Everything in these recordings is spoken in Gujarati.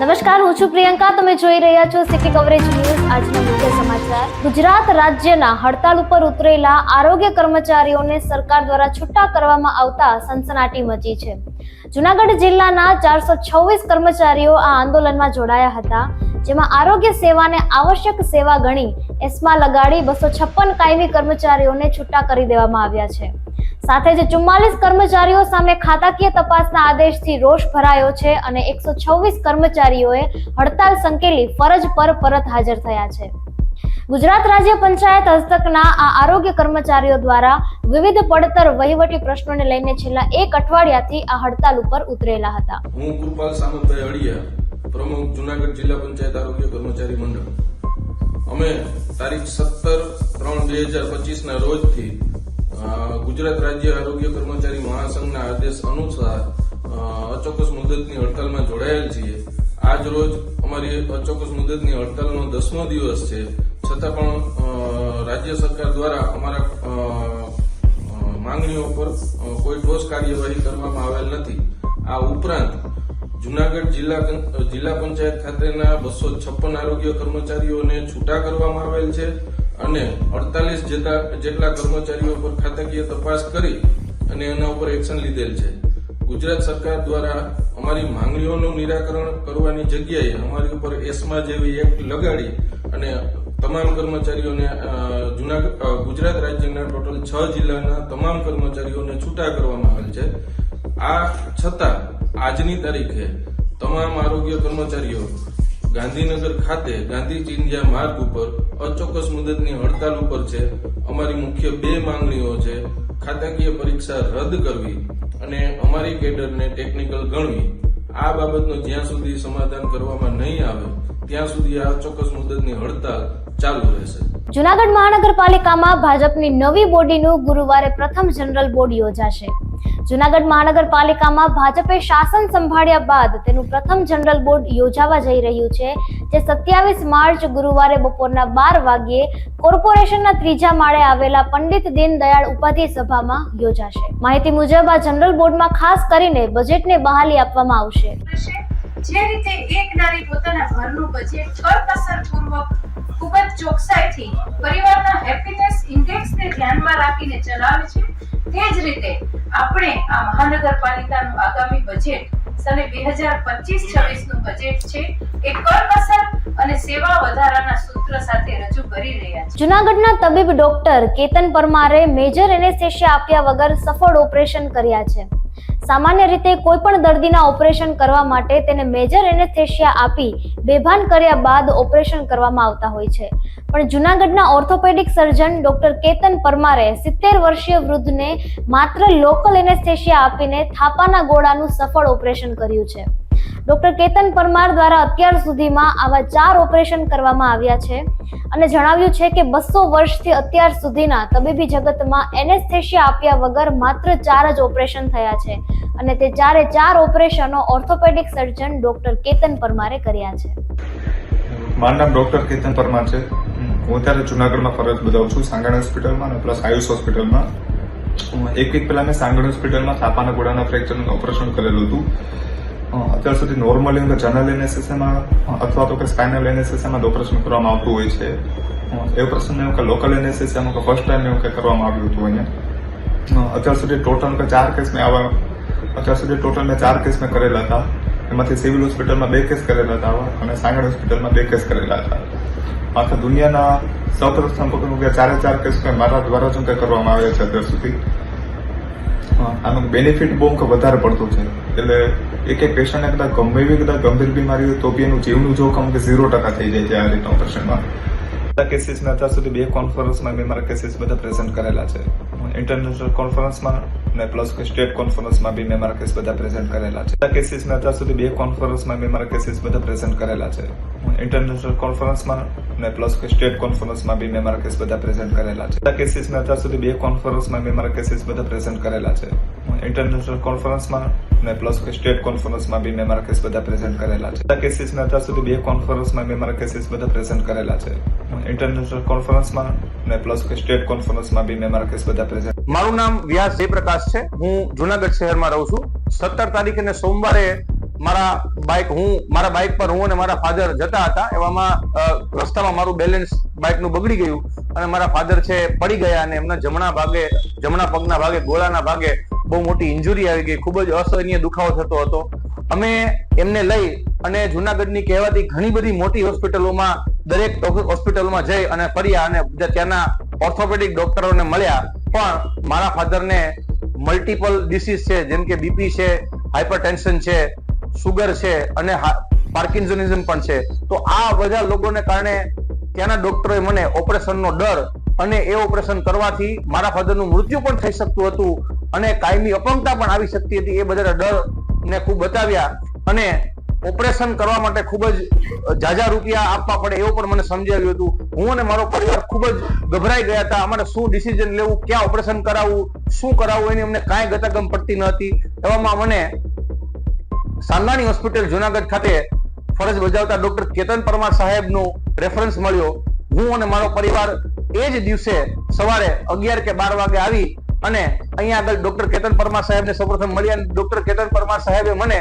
નમસ્કાર, હું છું પ્રિયંકા. તમે જોઈ રહ્યા છો સિટી કવરેજ ન્યૂઝ. આજના મુખ્ય સમાચાર. ગુજરાત રાજ્યના હડતાલ ઉપર ઉતરેલા આરોગ્ય કર્મચારીઓને સરકાર દ્વારા છૂટા કરવામાં આવતા સનસનાટી મચી છે. જુનાગઢ જિલ્લાના ચારસો છવ્વીસ કર્મચારીઓ આ આંદોલનમાં જોડાયા હતા, જેમાં આરોગ્ય સેવાને આવશ્યક સેવા ગણી એસમાં લગાડી બસો છપ્પન કાયમી કર્મચારીઓને છૂટા કરી દેવામાં આવ્યા છે. સાથે જ ચુમ્માલીસ કર્મચારીઓ સામે ખાતાકીય તપાસના આદેશથી રોષ ભરાયો છે અને એકસો છવ્વીસ કર્મચારીઓએ હડતાલ સંકેલી ફરજ પર પરત હાજર થયા છે. ગુજરાત રાજ્ય પંચાયત હસ્તકના આ આરોગ્ય કર્મચારીઓ દ્વારા વિવિધ પડતર વહીવટી પ્રશ્નોને લઈને છેલ્લા એક અઠવાડિયાથી આ હડતાલ ઉપર ઉતરેલા હતા. હું કૃપાલ સામંતભાઈ અડિયા, પ્રમુખ જુનાગઢ જિલ્લા પંચાયત આરોગ્ય કર્મચારી મંડળ. અમે તારીખ સત્તર ત્રણ બે હજાર પચીસના રોજથી ગુજરાત રાજ્ય આરોગ્ય કર્મચારી મહાસંઘના આદેશ અનુસાર અચોક્કસ મુદતની હડતાલમાં જોડાયેલ છીએ. આજ રોજ અમારી અચોક્કસ મુદતની હડતાલનો દસમો દિવસ છે. છતાં પણ રાજ્ય સરકાર દ્વારા અમારા માંગણીઓ પર કોઈ ઠોસ કાર્યવાહી કરવામાં આવેલ નથી. આ ઉપરાંત, જુનાગઢ જિલ્લા જિલ્લા પંચાયત ખાતેના બસો છપ્પન આરોગ્ય કર્મચારીઓને છૂટા કરવામાં આવેલ છે. અને અડતાલીસ જેટલા કર્મચારીઓ પર ખાતાકીય તપાસ કરી અને એના ઉપર એક્શન લીધેલ છે. ગુજરાત સરકાર દ્વારા અમારી માંગણીઓનું નિરાકરણ કરવાની જગ્યાએ અમારી ઉપર એસમા જેવી એક્ટ લગાડી અને તમામ કર્મચારીઓને જુનાગઢ ગુજરાત રાજ્યના ટોટલ છ જિલ્લાના તમામ કર્મચારીઓને છૂટા કરવામાં આવેલ છે. આ છતાં આજની તારીખે તમામ આરોગ્ય કર્મચારીઓ ગાંધીનગર ખાતે ગાંધી ચિંધ્યા માર્ગ ઉપર અચોક્કસ મુદતની હડતાલ ઉપર છે. અમારી મુખ્ય બે માંગણીઓ છે. ખાતાકીય પરીક્ષા રદ કરવી અને અમારી કેડરને ટેકનિકલ ગણવી. આ બાબતનો જ્યાં સુધી સમાધાન કરવામાં નહીં આવે, ત્યાં સુધી આ ચોક્કસ મુદતની હડતાલ ચાલુ રહેશે. જુનાગઢ મહાનગરપાલિકામાં ભાજપની નવી બોડીનું ગુરુવારે પ્રથમ જનરલ બોર્ડ યોજાશે. જુનાગઢ મહાનગરપાલિકામાં ભાજપે શાસન સંભાળ્યા બાદ તેનું પ્રથમ જનરલ બોર્ડ યોજાવા જઈ રહ્યું છે, જે સત્યાવીસ માર્ચ ગુરુવારે બપોરના બાર વાગ્યે કોર્પોરેશનના ત્રીજા માળે આવેલા પંડિત દીનદયાળ ઉપાધ્યાય સભામાં યોજાશે. માહિતી મુજબ આ જનરલ બોર્ડમાં ખાસ કરીને બજેટને બહાલી આપવામાં આવશે. જે રીતે એક નારી પોતાના ઘરનું બજેટ કરકસર પૂર્વક ખૂબ જ ચોકસાઈથી પરિવારના હેપીનેસ ઇન્ડેક્સને ધ્યાનમાં રાખીને ચલાવે છે, તે જ રીતે આપણે આ મહાનગરપાલિકાનું આગામી બજેટ સને બે હજાર પચીસ છવ્વીસનું બજેટ છે એ કર કરકસર અને સેવા વધારાના સૂત્ર સાથે રજૂ કરી રહ્યા છે. જુનાગઢના તબીબ ડોક્ટર કેતન પરમારે મેજર એનેસ્થેશિયા આપ્યા વગર સફળ ઓપરેશન કર્યા છે. સામાન્ય રીતે કોઈ પણ દર્દીના ઓપરેશન કરવા માટે તેને મેજર એનેસ્થેશિયા આપી બેભાન કર્યા બાદ ઓપરેશન કરવામાં આવતા હોય છે. પણ જુનાગઢના ઓર્થોપેડિક સર્જન ડોક્ટર કેતન પરમારે સિત્તેર વર્ષીય વૃદ્ધને માત્ર લોકલ એનેસ્થેશિયા આપીને થાપાના ગોળાનું સફળ ઓપરેશન કર્યું છે. ડોક્ટર કેતન પરમાર દ્વારા અત્યાર સુધીમાં આવા ચાર ઓપરેશન કરવામાં આવ્યા છે અને જણાવ્યું છે કે બસો વર્ષથી અત્યાર સુધીના તબીબી જગતમાં એનેસ્થેશિયા આપ્યા વગર માત્ર ચાર જ ઓપરેશન થયા છે અને તે ચારે ચાર ઓપરેશનો ઓર્થોપેડિક સર્જન ડોક્ટર કેતન પરમારે કર્યા છે. મારું નામ ડોક્ટર કેતન પરમાર છે. હું અત્યારે જુનાગઢમાં ફરજ બજાવું છું, સાંગણ હોસ્પિટલમાં અને પ્લસ આયુષ હોસ્પિટલમાં. એક વીક પહેલા મેં સાંગણ હોસ્પિટલમાં થાપાના ગોળાના ફ્રેક્ચરનું ઓપરેશન કરેલું હતું. અત્યાર સુધી નોર્મલી જનરલ એનેસ્થેસિયામાં અથવા તો કે સ્પાઇનલ એનેસ્થેસિયામાં ઓપરેશન કરવામાં આવતું હોય છે. એ ઓપરેશન એવું કે લોકલ એનેસ્થેસિયામાં કે ફર્સ્ટ ટાઈમ એવું કે કરવામાં આવ્યું હતું અહીંયા. અત્યાર સુધી ટોટલ કે ચાર કેસ મેં આવા, અત્યાર સુધી ટોટલ મેં ચાર કેસ મેં કરેલા હતા. એમાંથી સિવિલ હોસ્પિટલમાં બે કેસ કરેલા હતા અને સાંગડ હોસ્પિટલમાં બે કેસ કરેલા હતા. આખા દુનિયાના સૌપ્રથમ કે ચારે ચાર કેસ મારા દ્વારા જ કંઈ કરવામાં આવ્યા છે અત્યાર સુધી. આનું બેનિફિટ બહુ વધારે પડતું છે. એટલે એક એક પેશન્ટને કદાચ ગમે એવી, કદાચ ગંભીર બીમારી હોય તો બી એનું જીવનું જોખમ કે ઝીરો ટકા થઈ જાય છે આ રીતના ઓપરેશનમાં બધા કેસીસમાં અત્યાર સુધી બે કોન્ફરન્સમાં મેં મારા કેસીસ બધા પ્રેઝન્ટ કરેલા છે. ઇન્ટરનેશનલ કોન્ફરન્સમાં ને પ્લસ કે સ્ટેટ કોન્ફરન્સમાં બી મેં મારા કેસ બધા પ્રેઝન્ટ કરેલા છે. બધા કેસીસમાં અત્યાર સુધી બે કોન્ફરન્સમાં મેં મારા કેસીસ બધા પ્રેઝન્ટ કરેલા છે. ઇન્ટરનેશનલ કોન્ફરન્સમાં ને પ્લસ કે સ્ટેટ કોન્ફરન્સમાં બી મેં મારા કેસ બધા પ્રેઝન્ટ કરેલા છે. બધા કેસીસમાં અત્યાર સુધી બે કોન્ફરન્સમાં મેં મારા કેસીસ બધા પ્રેઝન્ટ કરેલા છે. ઇન્ટરનેશનલ કોન્ફરન્સમાં ને પ્લસ સ્ટેટ કોન્ફરન્સમાં બી મેં મારા કેસ બધા પ્રેઝન્ટ કરેલા છે. બધા કેસીસમાં અત્યાર સુધી બે કોન્ફરન્સમાં મેં મારા કેસીસ બધા પ્રેઝન્ટ કરેલા છે. ઇન્ટરનેશનલ કોન્ફરન્સમાં ને પ્લસ સ્ટેટ કોન્ફરન્સમાં બી મેં મારા કેસ બધા પ્રેઝન્ટ મારું નામ વ્યાસ જયપ્રકાશ છે. હું જુનાગઢ શહેરમાં રહું છું. સત્તર તારીખે ને સોમવારે મારા બાઇક હું મારા બાઇક પર હું અને મારા ફાધર જતા હતા. એવામાં રસ્તામાં મારું બેલેન્સ બાઇકનું બગડી ગયું અને મારા ફાધર છે પડી ગયા અને એમના જમણા ભાગે જમણા પગના ભાગે, ગોળાના ભાગે બહુ મોટી ઇન્જુરી આવી ગઈ, ખૂબ જ અસહનીય દુખાવો થતો હતો. અમે એમને લઈ અને જુનાગઢની કહેવાતી ઘણી બધી મોટી હોસ્પિટલોમાં, દરેક હોસ્પિટલમાં જઈ અને ફર્યા અને ત્યાંના ઓર્થોપેડિક ડોક્ટરોને મળ્યા. પણ મારા ફાધરને મલ્ટિપલ ડિસીઝ છે, જેમ કે બીપી છે હાઇપરટેન્શન છે સુગર છે અને પાર્કિન્સોનિઝમ પણ છે. તો આ બધા લોકોને કારણે ત્યાંના ડોક્ટરોએ મને ઓપરેશનનો ડર અને એ ઓપરેશન કરવાથી મારા ફાધરનું મૃત્યુ પણ થઈ શકતું હતું. અને કાયમી અપંગતા પણ આવી શકતી હતી. એ બધા ડર ને ખૂબ બતાવ્યા અને ઓપરેશન કરવા માટે ખૂબ જ જાજા રૂપિયા આપવા પડે એવું પણ મને સમજાવ્યું હતું. હું અને મારો પરિવાર ખૂબ જ ગભરાઈ ગયા હતા. અમારે શું ડિસિઝન લેવું, ક્યાં ઓપરેશન કરાવવું, શું કરાવવું એની અમને કાંઈ ગતાગમ પડતી ન હતી. એવામાં મને સાંગાણી હોસ્પિટલ જુનાગઢ ખાતે ફરજ બજાવતા ડોક્ટર કેતન પરમાર સાહેબનો રેફરન્સ મળ્યો. હું અને મારો પરિવાર એ જ દિવસે સવારે અગિયાર કે બાર વાગે આવી અને અહીંયા આગળ ડોક્ટર કેતન પરમાર સાહેબને સૌપ્રથમ મળ્યા ડોક્ટર કેતન પરમાર સાહેબે મને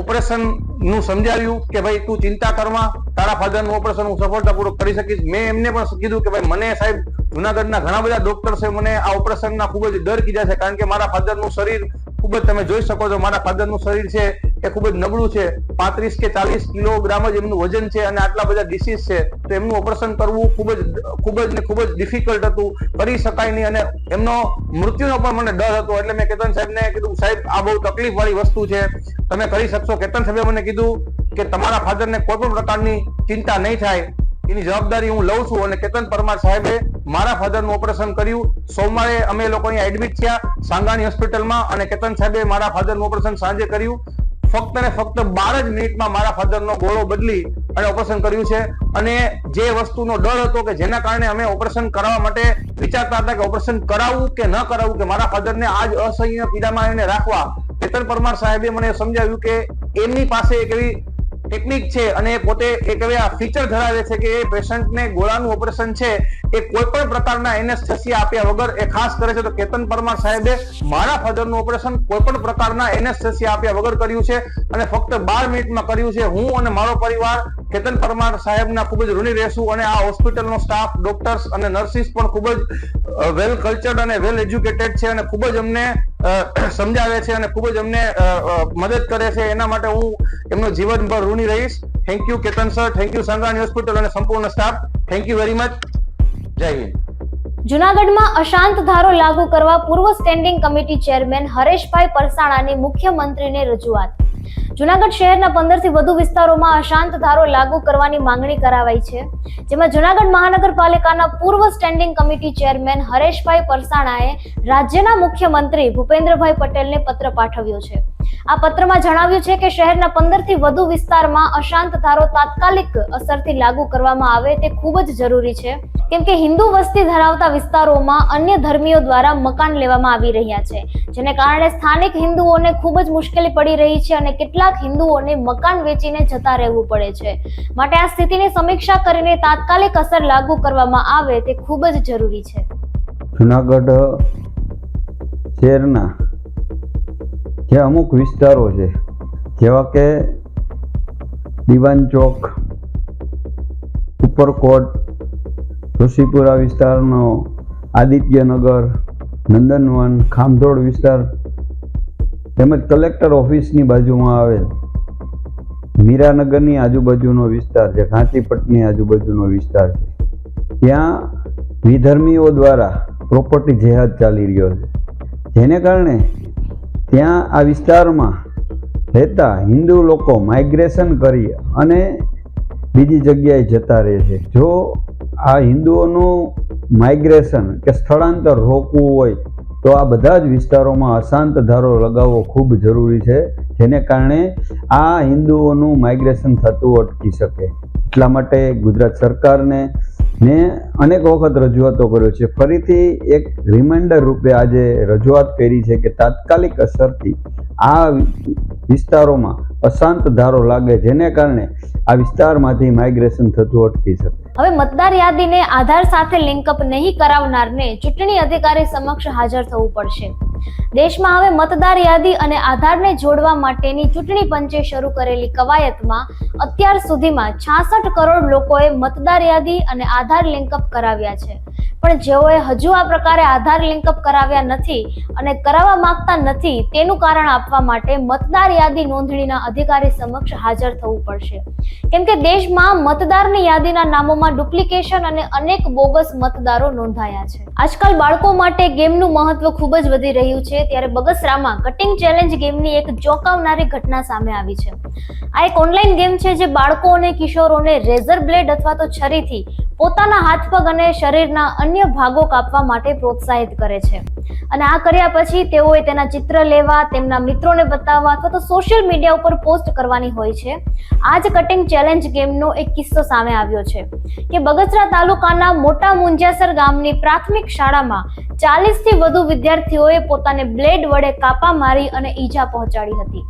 ઓપરેશનનું સમજાવ્યું કે ભાઈ તું ચિંતા કરમાં, તારા ફાધરનું ઓપરેશન હું સફળતાપૂર્વક કરી શકીશ. મેં એમને પણ કીધું કે ભાઈ મને સાહેબ જુનાગઢના ઘણા બધા ડોક્ટર્સે મને આ ઓપરેશનના ખૂબ જ ડર કીધા છે. કારણ કે મારા ફાધરનું શરીર ખૂબ જ તમે જોઈ શકો છો, મારા ફાધરનું શરીર છે એ ખૂબ જ નબળું છે. પાંત્રીસ કે ચાલીસ કિલોગ્રામ જ એમનું વજન છે અને આટલા બધા ડિસીઝ છે. તો એમનું ઓપરેશન કરવું ખૂબ જ ખૂબ જ ને ખૂબ જ ડિફિકલ્ટ હતું. કરી શકાય નહીં અને એમનો મૃત્યુનો પણ મને ડર હતો. એટલે મેં કેતન સાહેબને કીધું, સાહેબ, આ બહુ તકલીફ વાળી વસ્તુ છે. તમે કરી શકશો. કેતન સાહેબે મને કીધું કે, તમારા ફાધરને કોઈ પણ પ્રકારની ચિંતા નહીં થાય. એની જવાબદારી હું લઉં છું. અને કેતન પરમાર સાહેબે મારા ફાધરનું ઓપરેશન કર્યું. સોમવારે અમે લોકો અહીંયા એડમિટ થયા સાંગાણી હોસ્પિટલમાં અને કેતન સાહેબે મારા ફાધરનું ઓપરેશન સાંજે કર્યું. ફક્ત ને ફક્ત બાર જ મિનિટમાં મારા ફાધરનો ગોળો બદલી અને ઓપરેશન કર્યું છે. અને જે વસ્તુનો ડર હતો કે જેના કારણે અમે ઓપરેશન કરાવવા માટે વિચારતા હતા કે ઓપરેશન કરાવવું કે ન કરાવવું કે મારા ફાધરને આજ અસહ્ય પીડામાં એને રાખવા. કેતન પરમાર સાહેબે મને સમજાવ્યું કે એમની પાસે એક એવી ટેકનિક છે અને પોતે એક એવા ફીચર ધરાવે છે કે એ પેશન્ટને ગોળાનું ઓપરેશન છે, એ કોઈ પણ પ્રકારના એનેસ્થેસિયા આપ્યા વગર એ ખાસ કરે છે તો કેતન પરમાર સાહેબે મારા ફાધરનું ઓપરેશન કોઈ પણ પ્રકારના એનેસ્થેસિયા આપ્યા વગર કર્યું છે અને ફક્ત બાર મિનિટમાં કર્યું છે. હું અને મારો પરિવાર કેતન પરમાર સાહેબના ખૂબ જ ઋણી રહેશું અને આ હોસ્પિટલનો સ્ટાફ ડોક્ટર્સ અને નર્સિસ પણ ખૂબ જ વેલ કલ્ચર્ડ અને વેલ એજ્યુકેટેડ છે અને ખૂબ જ અમને સમજાવે છે અને ખૂબ જ અમને મદદ કરે છે. એના માટે હું એમનો જીવનભર ઋણી રહીશ. Thank you Ketan sir thank you Sangrani hospital અને સંપૂર્ણ staff thank you very much Jai Hind. જુનાગઢમાં અશાંત ધારો લાગુ કરવા પૂર્વ સ્ટેન્ડિંગ કમિટી ચેરમેન હરેશભાઈ પરસાણાની મુખ્યમંત્રીને રજૂઆત. જુનાગઢ શહેરના પંદરથી વધુ વિસ્તારોમાં અશાંત ધારો લાગુ કરવાની માંગણી કરાવાઈ છે. જેમાં જુનાગઢ મહાનગરપાલિકાના પૂર્વ સ્ટેન્ડિંગ કમિટી ચેરમેન હરેશભાઈ પરસાણાએ રાજ્યના મુખ્યમંત્રી ભૂપેન્દ્રભાઈ પટેલને પત્ર પાઠવ્યો છે. આ પત્રમાં જણાવ્યું છે કે શહેરના પંદરથી વધુ વિસ્તારમાં અશાંત ધારો તાત્કાલિક અસરથી લાગુ કરવામાં આવે તે ખૂબ જ જરૂરી છે. કેમ કે હિન્દુ વસ્તી ધરાવતા વિસ્તારોમાં અન્ય ધર્મીઓ દ્વારા મકાન લેવામાં આવી રહ્યા છે, જેને કારણે સ્થાનિક હિન્દુઓને ખૂબ જ મુશ્કેલી પડી રહી છે અને કેટલાક હિન્દુઓને મકાન વેચીને જતા રહેવું પડે છે. માટે આ સ્થિતિની સમીક્ષા કરીને તાત્કાલિક અસર લાગુ કરવામાં આવે તે ખૂબ જ જરૂરી છે. જુનાગઢ શહેરના જે અમુક વિસ્તારો છે, જેવા કે દિવાન ચોક, ઉપરકોટ ઋષિપુરા વિસ્તારનો, આદિત્યનગર, નંદનવન ખામધોડ વિસ્તાર, તેમજ કલેક્ટર ઓફિસની બાજુમાં આવેલ મીરાનગરની આજુબાજુનો વિસ્તાર છે ઘાંચીપટની આજુબાજુનો વિસ્તાર છે. ત્યાં વિધર્મીઓ દ્વારા પ્રોપર્ટી જેહાદ ચાલી રહ્યો છે. જેને કારણે ત્યાં આ વિસ્તારમાં રહેતા હિન્દુ લોકો માઇગ્રેશન કરી અને બીજી જગ્યાએ જતા રહે છે. જો આ હિન્દુઓનું માઇગ્રેશન કે સ્થળાંતર રોકવું હોય, તો આ બધા જ વિસ્તારોમાં અશાંત ધારો લગાવવો ખૂબ જરૂરી છે, જેને કારણે આ હિન્દુઓનું માઇગ્રેશન થતું અટકી શકે. એટલા માટે ગુજરાત સરકારને મેં અનેક વખત રજૂઆતો કર્યો છે. ફરીથી એક રિમાઇન્ડર રૂપે આજે રજૂઆત કરી છે કે તાત્કાલિક અસરથી આ વિસ્તારોમાં અશાંત ધારો લાગે, જેને કારણે આ વિસ્તારમાંથી માઇગ્રેશન થતું અટકી શકે. હવે મતદાર યાદીને આધાર સાથે લિંકઅપ નહીં કરાવનારને ચૂંટણી અધિકારી સમક્ષ હાજર થવું પડશે. દેશમાં હવે મતદાર યાદી અને આધારને જોડવા માટેની ચૂંટણી પંચે શરૂ કરેલી કવાયતમાં અત્યાર સુધીમાં છાસઠ કરોડ લોકોએ મતદાર યાદી અને આધાર લિંકઅપ કરાવ્યા છે. પણ જેઓએ હજુ આ પ્રકારે આધાર લિંકઅપ કરાવ્યા નથી અને કરાવવા માંગતા નથી, તેનું કારણ આપવા માટે મતદાર યાદી નોંધણીના અધિકારી સમક્ષ હાજર થવું પડશે. કેમ કે દેશમાં મતદારની યાદીના નામોમાં ડુપ્લિકેશન અને અનેક બોગસ મતદારો નોંધાયા છે. આજકાલ બાળકો માટે ગેમનું મહત્વ ખૂબ જ વધી રહ્યું છે. ત્યારે બગસરામાં કટિંગ ચેલેન્જ ગેમની એક ચોંકાવનારી ઘટના સામે આવી છે. આ એક ઓનલાઈન ગેમ છે જે બાળકો અને કિશોરોને રેઝર બ્લેડ અથવા તો છરીથી પોતાના હાથ પગ અને શરીરના અન્ય ભાગો કાપવા માટે પ્રોત્સાહિત કરે છે. અને આ કર્યા પછી તેઓએ તેના ચિત્ર લેવા, તેમના મિત્રોને બતાવવા અથવા તો સોશિયલ મીડિયા ઉપર પોસ્ટ કરવાની હોય છે. આ જ કટિંગ ચેલેન્જ ગેમનો એક કિસ્સો સામે આવ્યો છે કે બગસરા તાલુકાના મોટા મુંજાસર ગામની પ્રાથમિક શાળામાં ચાલીસથી વધુ વિદ્યાર્થીઓએ પોતાને બ્લેડ વડે કાપા મારી અને ઈજા પહોંચાડી હતી.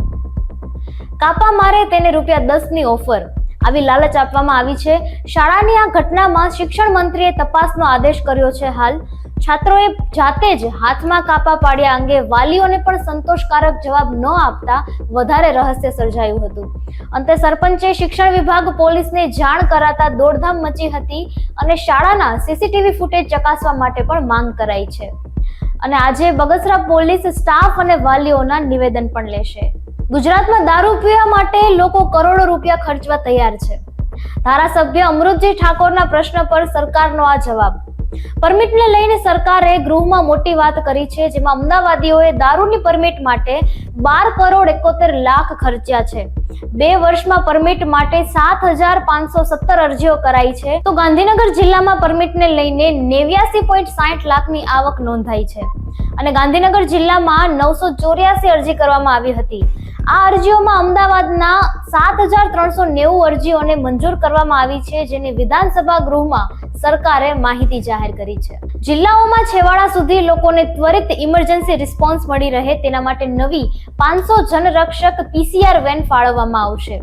કાપા મારે તેને રૂપિયા દસની ઓફર આવી લાલચ આપવામાં આવી છે. શાળાની આ ઘટનામાં શિક્ષણ મંત્રીએ તપાસનો આદેશ કર્યો છે હાલ. છાત્રોએ જાતે જ હાથમાં કાપા પાડ્યા અંગે વાલીઓને પણ સંતોષકારક જવાબ ન આપતા વધારે રહસ્ય સર્જાયું હતું. અંતે સરપંચે શિક્ષણ વિભાગ પોલીસને જાણ કરાતા દોડધામ મચી હતી અને શાળાના સીસીટીવી ફૂટેજ ચકાસવા માટે પણ માંગ કરાઈ છે. અને આજે બગસરા પોલીસ સ્ટાફ અને વાલીઓના નિવેદન પણ લેશે. ગુજરાતમાં દારૂ પીવા માટે લોકો કરોડો રૂપિયા ખર્ચવા તૈયાર છે. ધારાસભ્ય અમૃતજી ઠાકોરના પ્રશ્ન પર સરકારનો આ જવાબ. પરમિટને લઈને સરકારે ગૃહમાં મોટી વાત કરી છે, જેમાં અમદાવાદીઓએ દારૂની પરમિટ માટે બાર કરોડ એકોતેર લાખ ખર્ચ્યા છે. બે વર્ષમાં પરમિટ માટે સાત હજાર પાંચસો સત્તર અરજીઓ કરાઈ છે. તો ગાંધીનગર જિલ્લામાં પરમિટને લઈને નેવ્યાસી પોઈન્ટ સાઠ લાખની આવક નોંધાઈ છે. અને ગાંધીનગર જિલ્લામાં નવસો ચોર્યાસી અરજી કરવામાં આવી હતી. આ અરજીઓમાં અમદાવાદના સાત હજાર ત્રણસો નેવું અરજીઓને મંજૂર કરવામાં આવી છે, જેની વિધાનસભા ગૃહમાં સરકારે માહિતી જાહેર કરી છે. જિલ્લાઓમાં છેવાડા સુધી લોકોને ત્વરિત ઇમરજન્સી રિસ્પોન્સ મળી રહે તેના માટે નવી પાંચસો જનરક્ષક પીસીઆર વેન ફાળવવામાં આવશે.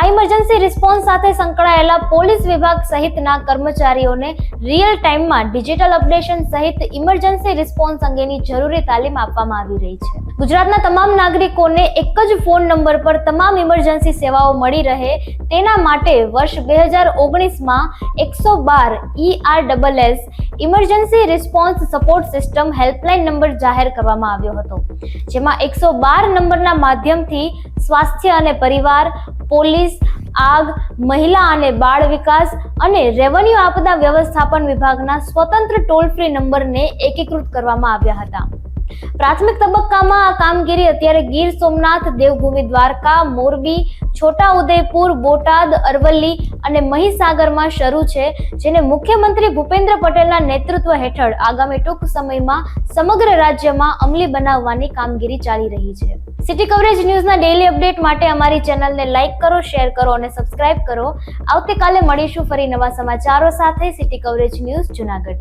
આ ઇમરજન્સી રિસ્પોન્સ સાથે સંકળાયેલા પોલીસ વિભાગ સહિતના કર્મચારીઓને રિયલ ટાઈમમાં ડિજિટલ અપડેશન સહિત ઇમરજન્સી રિસ્પોન્સ અંગેની જરૂરી તાલીમ આપવામાં આવી રહી છે. ગુજરાતના તમામ નાગરિકોને એક જ ફોન નંબર પર તમામ ઇમરજન્સી સેવાઓ મળી રહે તેના માટે વર્ષ બે હજાર ઓગણીસમાં એકસો બાર ER R double S emergency response support system helpline number જાહેર કરવામાં આવ્યો હતો, જેમાં એકસો બાર નંબરના માધ્યમથી સ્વાસ્થ્ય અને પરિવાર પોલીસ, આગ, મહિલા અને બાળ વિકાસ અને રેવન્યુ આપદા વ્યવસ્થાપન વિભાગના સ્વતંત્ર ટોલ ફ્રી નંબરને એકીકૃત કરવામાં આવ્યા હતા. પ્રાથમિક તબક્કામાં આ કામગીરી અત્યારે ગીર સોમનાથ, દેવભૂમિ દ્વારકા, મોરબી છોટા ઉદયપુર બોટાદ, અરવલ્લી અને મહીસાગરમાં શરૂ છે, જેને મુખ્યમંત્રી ભૂપેન્દ્ર પટેલના નેતૃત્વ હેઠળ આગામી ટૂંક સમયમાં સમગ્ર રાજ્યમાં અમલી બનાવવાની કામગીરી ચાલી રહી છે. સિટી કવરેજ ન્યૂઝના ડેઇલી અપડેટ માટે અમારી ચેનલને લાઇક કરો શેર કરો અને સબસ્ક્રાઇબ કરો. આવતીકાલે મળીશું ફરી નવા સમાચારો સાથે સિટી કવરેજ ન્યૂઝ જુનાગઢ.